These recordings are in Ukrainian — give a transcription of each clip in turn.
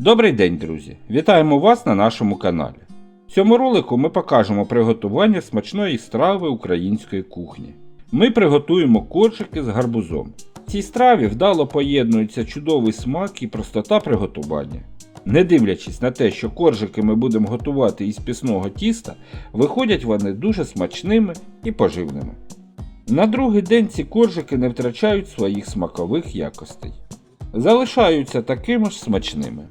Добрий день, друзі! Вітаємо вас на нашому каналі. В цьому ролику ми покажемо приготування смачної страви української кухні. Ми приготуємо коржики з гарбузом. В цій страві вдало поєднується чудовий смак і простота приготування. Не дивлячись на те, що коржики ми будемо готувати із пісного тіста, виходять вони дуже смачними і поживними. На другий день ці коржики не втрачають своїх смакових якостей. Залишаються такими ж смачними.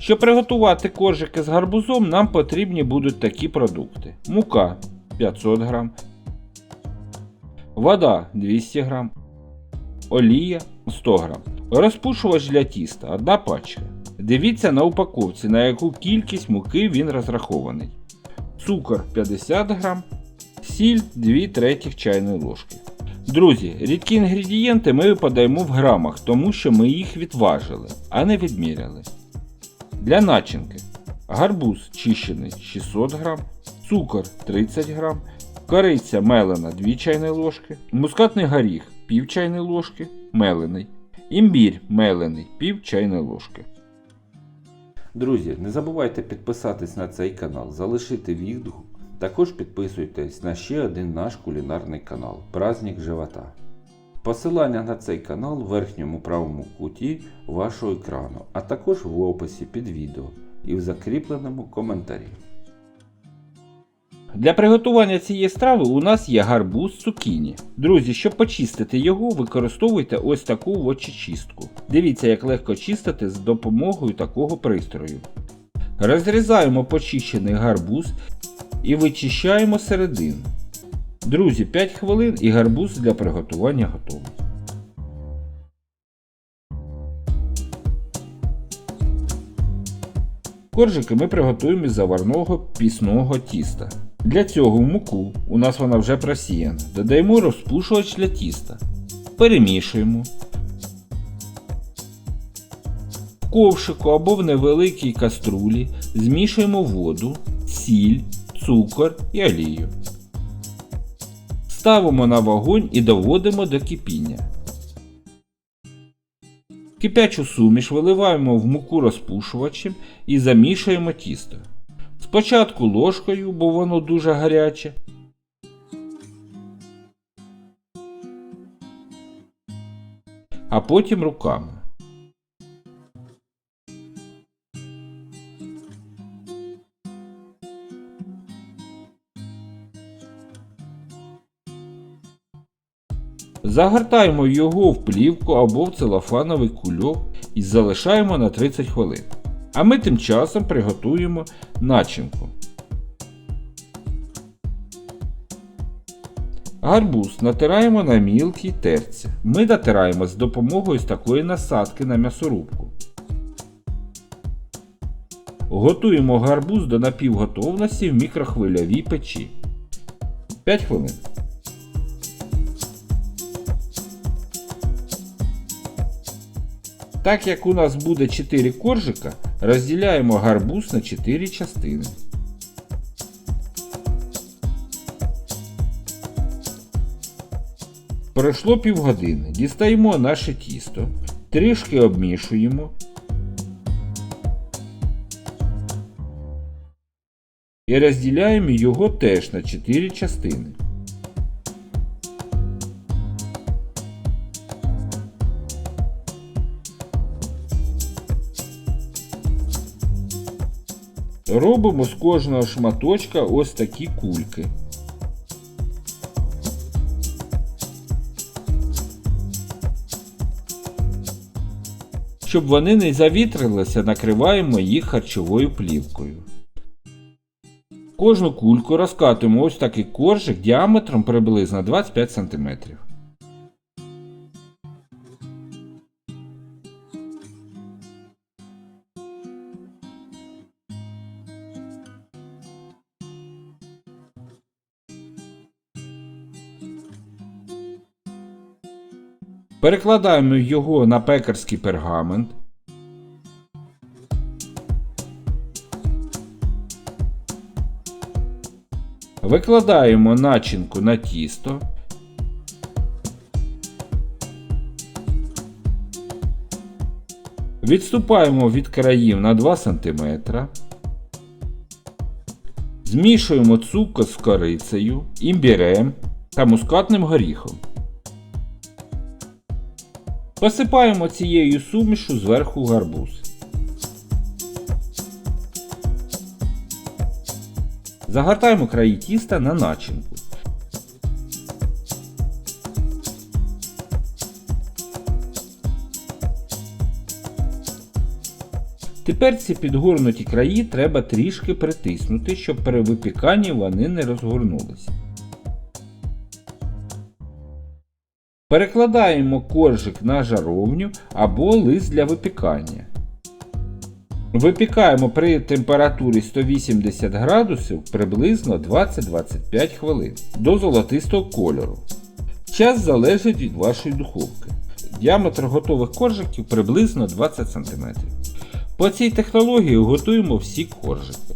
Щоб приготувати коржики з гарбузом, нам потрібні будуть такі продукти: мука 500 г, вода 200 г, олія 100 г, розпушувач для тіста 1 пачка. Дивіться на упаковці, на яку кількість муки він розрахований. Цукор 50 г, сіль 2 третіх чайної ложки. Друзі, рідкі інгредієнти ми подаємо в грамах, тому що ми їх відважили, а не відміряли. Для начинки гарбуз чищений 600 г, цукор 30 г, кориця мелена 2 чайні ложки, мускатний горіх пів чайної ложки, мелений, імбір мелений пів чайної ложки. Друзі, не забувайте підписатись на цей канал, залишити відгук. Також підписуйтесь на ще один наш кулінарний канал Праздник Живота. Посилання на цей канал в верхньому правому куті вашого екрану, а також в описі під відео і в закріпленому коментарі. Для приготування цієї страви у нас є гарбуз цукіні. Друзі, щоб почистити його, використовуйте ось таку очечистку. Дивіться, як легко чистити з допомогою такого пристрою. Розрізаємо почищений гарбуз і вичищаємо середину. Друзі, 5 хвилин і гарбуз для приготування готовий. Коржики ми приготуємо із заварного пісного тіста. Для цього в муку, у нас вона вже просіяна, додаємо розпушувач для тіста. Перемішуємо. В ковшику або в невеликій каструлі змішуємо воду, сіль, цукор і олію. Ставимо на вогонь і доводимо до кипіння. Кипячу суміш виливаємо в муку розпушувачем і замішуємо тісто. Спочатку ложкою, бо воно дуже гаряче. А потім руками. Загортаємо його в плівку або в целофановий кульок і залишаємо на 30 хвилин. А ми тим часом приготуємо начинку. Гарбуз натираємо на мілкій терці. Ми натираємо з допомогою з такої насадки на м'ясорубку. Готуємо гарбуз до напівготовності в мікрохвильовій печі. 5 хвилин. Так як у нас буде 4 коржика, розділяємо гарбуз на 4 частини. Пройшло півгодини. Дістаємо наше тісто, трішки обмішуємо. І розділяємо його теж на 4 частини. Робимо з кожного шматочка ось такі кульки. Щоб вони не завітрилися, накриваємо їх харчовою плівкою. Кожну кульку розкатуємо ось такий коржик діаметром приблизно 25 см. Перекладаємо його на пекарський пергамент. Викладаємо начинку на тісто. Відступаємо від країв на 2 см. Змішуємо цукор з корицею, імбірем та мускатним горіхом. Посипаємо цією сумішу зверху гарбуз. Загортаємо краї тіста на начинку. Тепер ці підгорнуті краї треба трішки притиснути, щоб при випіканні вони не розгорнулися. Перекладаємо коржик на жаровню або лист для випікання. Випікаємо при температурі 180 градусів приблизно 20-25 хвилин до золотистого кольору. Час залежить від вашої духовки. Діаметр готових коржиків приблизно 20 см. По цій технології готуємо всі коржики.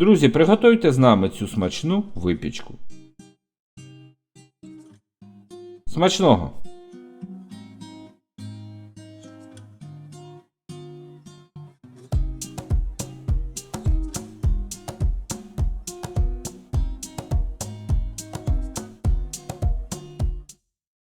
Друзі, приготуйте з нами цю смачну випічку. Смачного!